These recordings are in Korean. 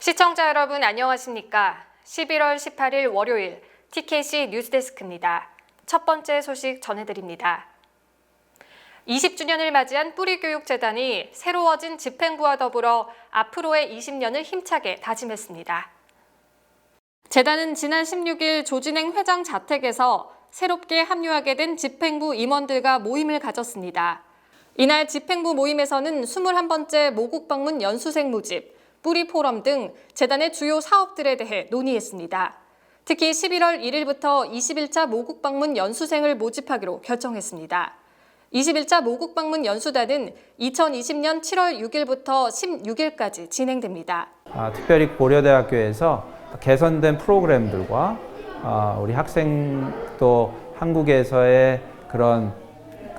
시청자 여러분 안녕하십니까? 11월 18일 월요일 TKC 뉴스데스크입니다. 첫 번째 소식 전해드립니다. 20주년을 맞이한 뿌리교육재단이 새로워진 집행부와 더불어 앞으로의 20년을 힘차게 다짐했습니다. 재단은 지난 16일 조진행 회장 자택에서 새롭게 합류하게 된 집행부 임원들과 모임을 가졌습니다. 이날 집행부 모임에서는 21번째 모국 방문 연수생 모집, 뿌리 포럼 등 재단의 주요 사업들에 대해 논의했습니다. 특히 11월 1일부터 21차 모국 방문 연수생을 모집하기로 결정했습니다. 21차 모국 방문 연수단은 2020년 7월 6일부터 16일까지 진행됩니다. 아, 특별히 고려대학교에서 개선된 프로그램들과 아, 우리 학생 또 한국에서의 그런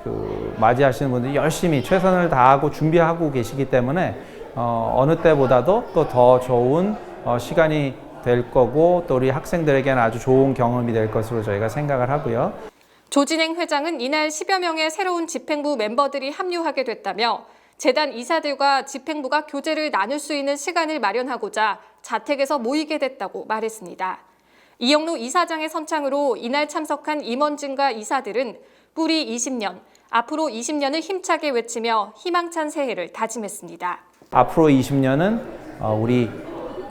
그 맞이하시는 분들이 열심히 최선을 다하고 준비하고 계시기 때문에 어, 어느 때보다도 또 더 좋은 어, 시간이 될 거고 또 우리 학생들에게는 아주 좋은 경험이 될 것으로 저희가 생각을 하고요. 조진행 회장은 이날 10여 명의 새로운 집행부 멤버들이 합류하게 됐다며 재단 이사들과 집행부가 교제를 나눌 수 있는 시간을 마련하고자 자택에서 모이게 됐다고 말했습니다. 이영로 이사장의 선창으로 이날 참석한 임원진과 이사들은 뿌리 20년, 앞으로 20년을 힘차게 외치며 희망찬 새해를 다짐했습니다. 앞으로 20년은 어, 우리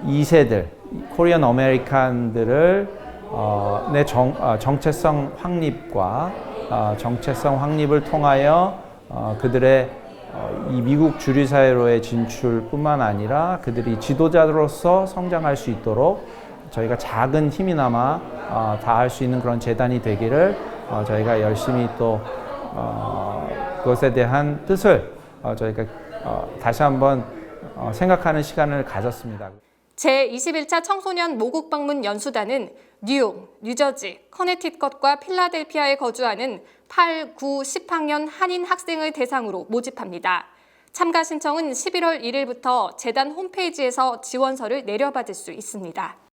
2세들, 코리안 아메리칸들을 어, 내 정, 어, 정체성 확립과 어, 정체성 확립을 통하여 어, 그들의 어, 이 미국 주류 사회로의 진출뿐만 아니라 그들이 지도자로서 성장할 수 있도록 저희가 작은 힘이나마 어, 다할 수 있는 그런 재단이 되기를 어, 저희가 열심히 또 어, 그것에 대한 뜻을 어, 저희가 어, 다시 한번 어, 생각하는 시간을 가졌습니다. 제21차 청소년 모국 방문 연수단은 뉴욕, 뉴저지, 커네티컷과 필라델피아에 거주하는 8, 9, 10학년 한인 학생을 대상으로 모집합니다. 참가 신청은 11월 1일부터 재단 홈페이지에서 지원서를 내려받을 수 있습니다.